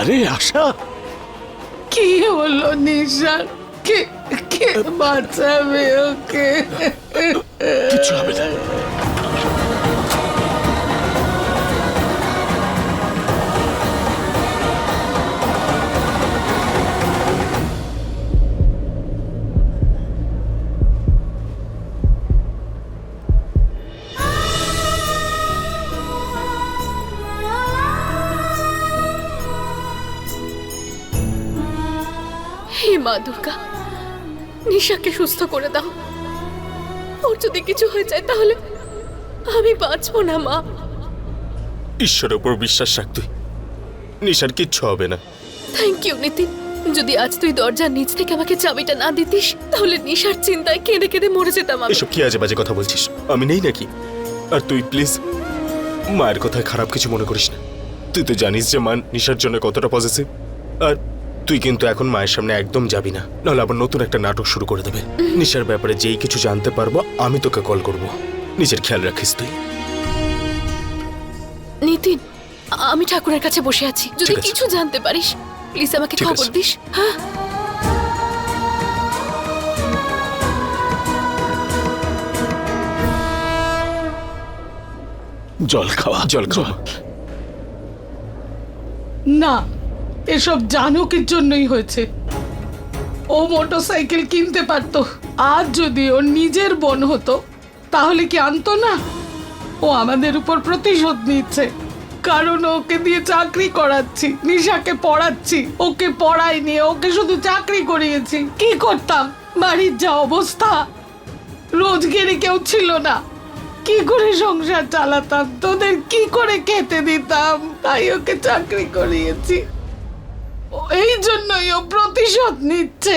আরে আশা। কি হলো নিশার কে কে বাঁচাবে ওকে? কিছু হবে না। মা দুর্গা নিশাকে সুস্থ করে দাও। ওর যদি কিছু হয়ে যায় তাহলে আমি বাঁচবো না মা। ঈশ্বরের উপর বিশ্বাস রাখ তুই। নিশার কিচ্ছু হবে না। থ্যাংক ইউ নিতিন যদি আজ তুই দরজার নিচ থেকে আমাকে চাবিটা না দিতিস তাহলে নিশার চিন্তায় কেঁদে কেঁদে মরে যেতাম আমি। এসব কি আজে বাজে কথা বলছিস? আমি নেই নাকি? আর তুই প্লিজ মায়ের কথায় খারাপ কিছু মনে করিস না। তুই তো জানিস যে মা নিশার জন্য কতটা পজিটিভ আর তুই কিন্তু এখন মায়ের সামনে একদম যাবি না। নাহলে আবার নতুন একটা নাটক শুরু করে দেবে। নিশার ব্যাপারে যেই কিছু জানতে পারব আমি তোকে কল করব। নিজের খেয়াল রাখিস তুই। নিতিন আমি ঠাকুরের কাছে বসে আছি। যদি কিছু জানতে পারিস প্লিজ আমাকে খবর দিস হ্যাঁ? জল খাওয়া। জল খাওয়া। না এসব জানকের জন্যই হয়েছে। ও মোটরসাইকেল কিনতে পারতো। আজ যদি ওর নিজের বোন হতো, তাহলে কি আনতো না? ও আমাদের উপর প্রতিশোধ নিচ্ছে। কারণ ওকে দিয়ে চাকরি করাচ্ছি, নিশাকে পড়াচ্ছি। ওকে পড়াইনি ওকে শুধু চাকরি করিয়েছি। কি করতাম? বাড়ির যা অবস্থা। রোজগেরে কেউ ছিল না। কি করে সংসার চালাতাম? তোদের কি করে খেতে দিতাম? তাই ওকে চাকরি করিয়েছি। এই জন্যই ও প্রতিশোধ নিচ্ছে।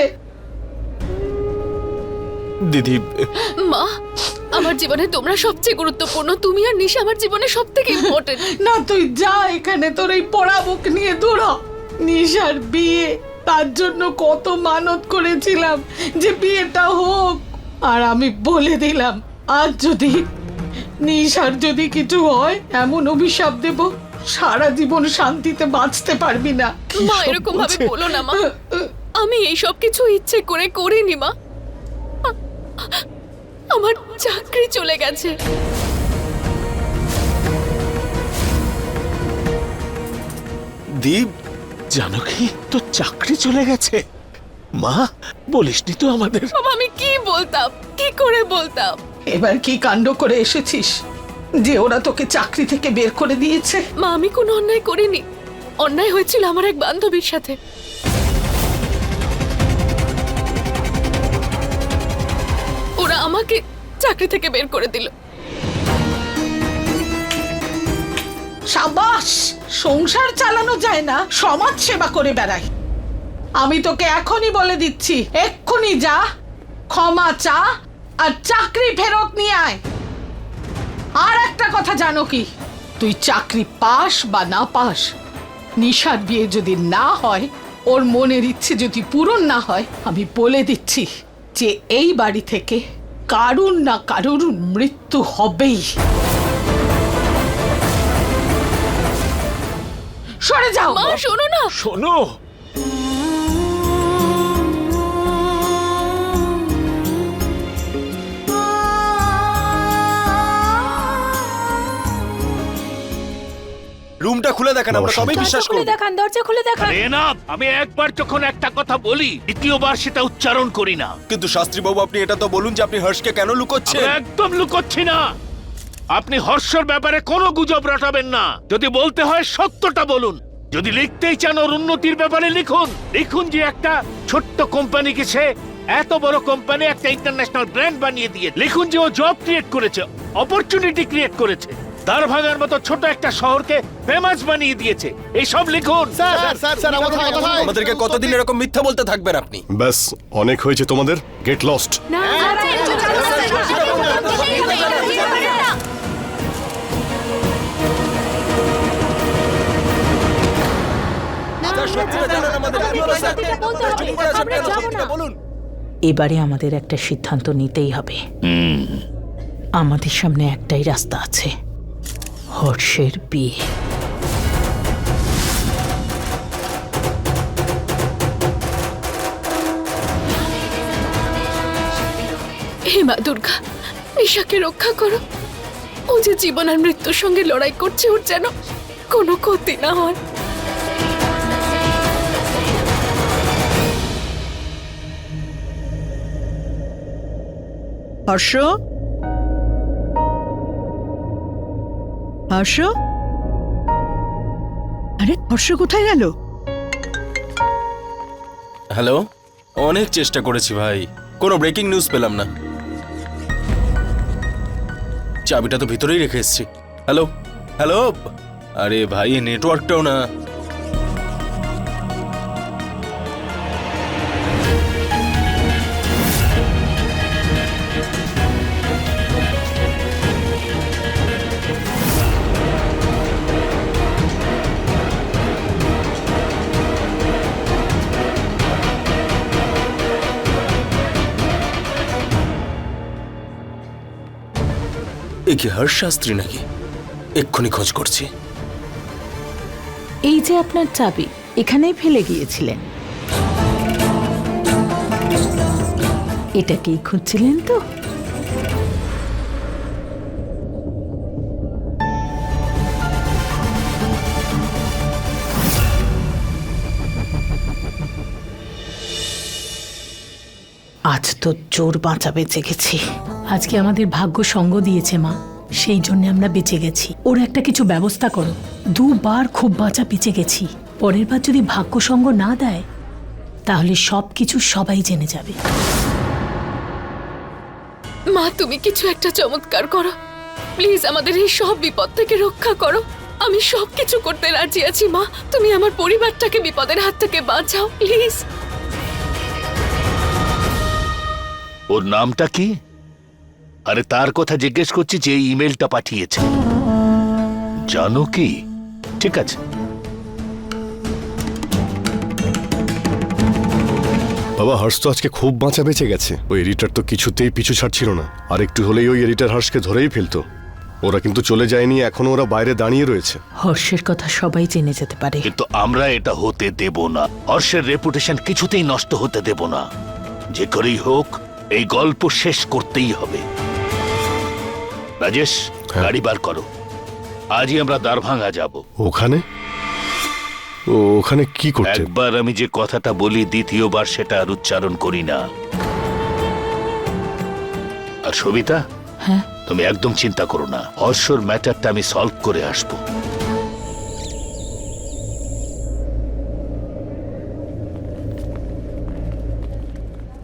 দিদি মা আমার জীবনে তোমরা সবচেয়ে গুরুত্বপূর্ণ তুমি আর নিশা আমার জীবনে সব থেকে ইম্পর্টেন্ট না তুই যা এখানে তোর এই পড়া বুক নিয়ে দৌড়া নিশার বিয়ে তার জন্য কত মানত করেছিলাম যে বিয়েটা হোক। আর আমি বলে দিলাম আজ যদি নিশার যদি কিছু হয় এমন অভিশাপ দেব সারা জীবন শান্তিতে বাঁচতে পারবি না। মা এরকম ভাবে বলো না মা। আমি এই সব কিছু ইচ্ছে করে করিনি মা। আমার চাকরি চলে গেছে। দীপ জানো কি? তোর চাকরি চলে গেছে। মা বলিসনি তো আমাদের। আমি কি বলতাম? কি করে বলতাম? এবার কি কাণ্ড করে এসেছিস? যে ওরা তোকে চাকরি থেকে বের করে দিয়েছে। মা আমি কোনো অন্যায় করিনি। অন্যায় হয়েছিল আমার এক বান্ধবীর সাথে। ওরা আমাকে চাকরি থেকে বের করে দিল। সাবাস! সংসার চালানো যায় না সমাজ সেবা করে বেড়াই আমি তোকে এখনই বলে দিচ্ছি এক্ষুনি যা ক্ষমা চা আর চাকরি ফেরত নিয়ে আয়। আর একটা কথা জানো কি? তুই চাকরি পাস বা না পাস নিশার বিয়ে যদি না হয় ওর মনের ইচ্ছে যদি পূরণ না হয় আমি বলে দিচ্ছি যে এই বাড়ি থেকে কারুর না কারুর মৃত্যু হবেই। সরে যাও। মা শোনো না। শোনো। খুলে দেখেন আমরা সবাই বিশ্বাস করব। দেখান দরজা খুলে দেখান। এনাফ আমি একবার যখন একটা কথা বলি দ্বিতীয়বার সেটা উচ্চারণ করি না। কিন্তু শাস্ত্রী বাবু আপনি এটা তো বলুন যে আপনি হর্ষকে কেন লুকোচ্ছেন? একদম লুকোচ্ছি না। আপনি হর্ষর ব্যাপারে কোনো গুজব রটাবেন না। যদি বলতে হয় সত্যটা বলুন। যদি লিখতেই চান ওর উন্নতির ব্যাপারে লিখুন। লিখুন যে একটা ছোট্ট কোম্পানিকে সে এত বড় কোম্পানি একটা ইন্টারন্যাশনাল ব্র্যান্ড বানিয়ে দিয়ে। লিখুন যে ও জব ক্রিয়েট করেছে অপরচুনিটি ক্রিয়েট করেছে। দার ভাঙার মতো ছোট একটা শহরকে ফেমাস বানিয়ে দিয়েছে এইসব লিখুন আমাদেরকে কতদিন এরকম মিথ্যা বলতে থাকবেন আপনি ব্যাস অনেক হয়েছে তোমাদের গেট লস্ট এবারে আমাদের একটা সিদ্ধান্ত নিতেই হবে আমাদের সামনে একটাই রাস্তা আছে হর্ষের বিয়ে। হে মা দুর্গা নিশাকে রক্ষা করো। ও যে জীবন আর মৃত্যুর সঙ্গে লড়াই করছে ওর যেন কোনো ক্ষতি না হয়। হর্ষ? হর্ষ আরে হর্ষ কোথায় গেল? হ্যালো? অনেক চেষ্টা করেছি ভাই। কোনো ব্রেকিং নিউজ পেলাম না। চাবিটা তো ভিতরেই রেখে এসেছি। হ্যালো? হ্যালো? আরে ভাই নেটওয়ার্কটাও না। এ কি হর্ষ শাস্ত্রী নাকি? এক্ষুনি খোঁজ করছি। এই যে আপনার চাবি, এখানেই ফেলে গিয়েছিলেন। এটাকেই খুঁজছিলেন তো? আজ তো চোর বাঁচা বেঁচে গেছি। আজকে আমাদের ভাগ্য সঙ্গ দিয়েছে মা। সেই জন্য আমরা বেঁচে গেছি। ওর একটা কিছু ব্যবস্থা করো। দুবার খুব বাঁচা বেঁচে গেছি। পরের বার যদি ভাগ্য সঙ্গ না দেয়, তাহলে সব কিছু সবাই জেনে যাবে। মা, তুমি কিছু একটা চমৎকার করো। প্লিজ আমাদের এই সব বিপদ থেকে রক্ষা করো। আমি সব কিছু করতে রাজি আছি মা। তুমি আমার পরিবারটাকে বিপদের হাত থেকে বাঁচাও, প্লিজ। ওর নামটা কি? আরে তার কথা জিজ্ঞেস করছি যে এই ইমেলটা পাঠিয়েছে। জানো কি? ঠিক আছে। বাবা হর্ষ তো আজকে খুব বাঁচা বেঁচে গেছে। ওই এডিটার তো কিছুতেই পিছু ছাড়ছিল না। আর একটু হলেই ওই এডিটার হর্ষকে ধরেই ফেলতো। ওরা কিন্তু চলে যায়নি এখনও ওরা বাইরে দাঁড়িয়ে রয়েছে। হর্ষের কথা সবাই জেনে যেতে পারে। কিন্তু আমরা এটা হতে দেব না। হর্ষের রেপুটেশন কিছুতেই নষ্ট হতে দেব না। যে করেই হোক এই গল্প শেষ করতেই হবে। রাজেশ গাড়ি বার করো। আজই আমরা দারভাঙ্গা যাব। ওখানে? ও ওখানে কি করতে একবার আমি যে কথাটা বলি দ্বিতীয়বার সেটা আর উচ্চারণ করি না। আর সবিতা হ্যাঁ? তুমি একদম চিন্তা করো না। হর্ষর ম্যাটারটা আমি সলভ করে আসব।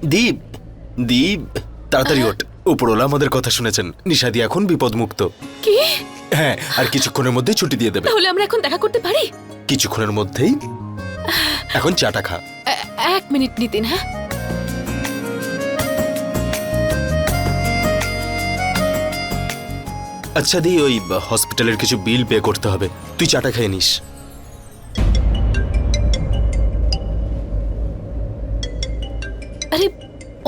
দীপ দীপ তাড়াতাড়ি ওঠ। উপরওয়ালা আমাদের কথা শুনেছেন। নিশাদি এখন বিপদমুক্ত। কি? হ্যাঁ আর কিছুক্ষণের মধ্যে ছুটি দিয়ে দেবে। তাহলে আমরা এখন দেখা করতে পারি? কিছুক্ষণের মধ্যেই। এখন চাটা খা। এক মিনিট নিতিন হ্যাঁ? আচ্ছা দি ওই হসপিটালের কিছু বিল পে করতে হবে। তুই চাটা খেয়ে নিস। আরে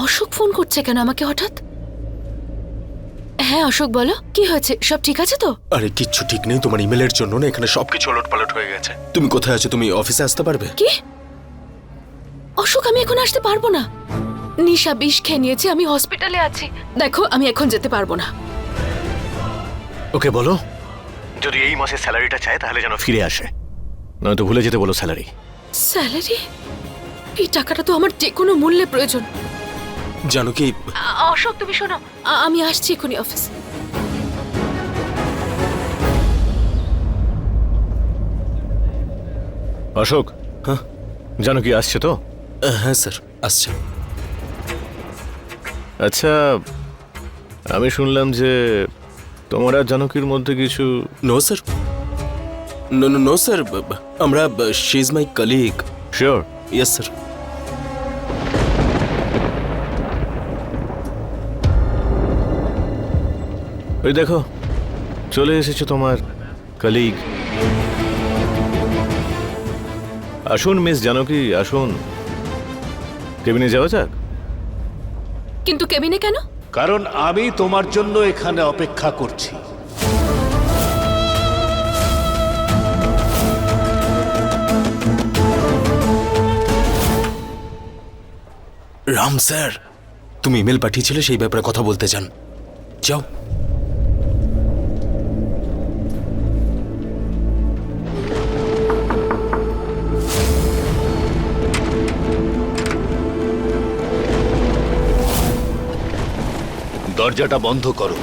অশোক ফোন করছে কেন আমাকে হঠাৎ? হ্যাঁ অশোক বলো। কি হয়েছে? সব ঠিক আছে তো? আরে কিচ্ছু ঠিক নেই। তোমার ইমেলের জন্য না এখানে সবকিছু ওলট পালট হয়ে গেছে। তুমি কোথায় আছো? তুমি অফিসে আসতে পারবে? কি? অশোক আমি এখন আসতে পারব না। নিশা বিষ খেয়ে নিয়েছে আমি হসপিটালে আছি। দেখো আমি এখন যেতে পারব না। ওকে বলো। যদি এই মাসে স্যালারিটা চায় তাহলে যেন ফিরে আসে। নয়তো ভুলে যেতে বলো স্যালারি। স্যালারি? এই টাকাটা তো আমার যে কোনো মূল্যে প্রয়োজন। জানো কি? অশোক তুমি শোনো। আমি আসছি এখনই অফিস অশোক হ্যাঁ? জানো কি আসছে তো? হ্যাঁ স্যার আসছে। আচ্ছা আমি শুনলাম যে তোমার আর জানকীর মধ্যে কিছু no sir no no no sir আমরা she is my colleague sure yes sir ওই দেখো চলে এসেছে তোমার কলিগ আসুন মিস জানকী আসুন। কেবিনে যাওয়া যাক? কিন্তু কেবিনে কেন? কারণ আমি তোমার জন্য এখানে অপেক্ষা করছি। রাম স্যার তুমি ইমেল পাঠিয়েছিলে সেই ব্যাপারে কথা বলতে চান। যাও। দরজাটা বন্ধ করো।